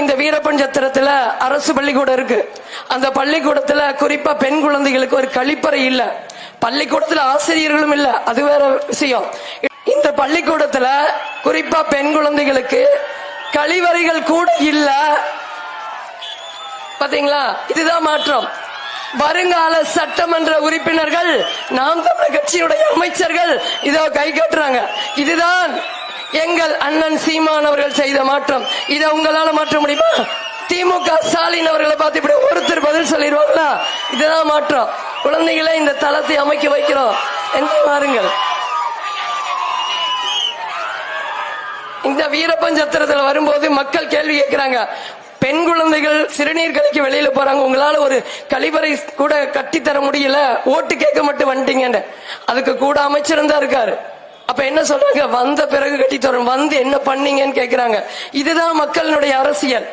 இந்த வீரப்பன் சத்திரத்துல அரசு பள்ளிக்கூடம் இருக்கு. அந்த பள்ளிக்கூடத்துல குறிப்பா பெண் குழந்தைகளுக்கு ஒரு கழிப்பறை இல்ல. பள்ளிக்கூடத்துல ஆசிரியர்களும் இல்ல. அது வேற விஷயம். இந்த பள்ளிக்கூடத்துல குறிப்பா பெண் குழந்தைகளுக்கு கழிவறைகள் கூட இல்ல. பாத்தீங்களா? இதுதான் மாற்றம். வருங்கால சட்டமன்ற உறுப்பினர்கள் நாம் தமிழர் கட்சியுடைய அமைச்சர்கள் இதோ கை கட்டுறாங்க. இதுதான் எங்கள் அண்ணன் சீமான் அவர்கள் செய்த மாற்றம். இதை உங்களால மாற்ற முடியுமா? திமுக ஸ்டாலின் அவர்களை பார்த்து இப்படி ஒருத்தர் பதில் சொல்லிடுவாங்களா? இதுதான் மாற்றம். குழந்தைகளை இந்த தளத்தை அமைக்க வைக்கிறோம். என்று பாருங்கள் இந்த வீரப்பஞ்சத்திரத்துல வரும்போது மக்கள் கேள்வி கேட்கிறாங்க. பெண் குழந்தைகள் சிறுநீர் கழிக்க வெளியில போறாங்க. உங்களால ஒரு கழிவறை கூட கட்டி தர முடியல. ஓட்டு கேட்க மட்டும் வந்துட்டீங்க அதுக்கு கூட அமைச்சரும் தான் இருக்காரு. அப்ப என்ன சொல்றாங்க வந்த பிறகு கட்டி தரும் வந்து என்ன பண்ணீங்கன்னு கேக்குறாங்க. இதுதான் மக்களினுடைய அரசியல்.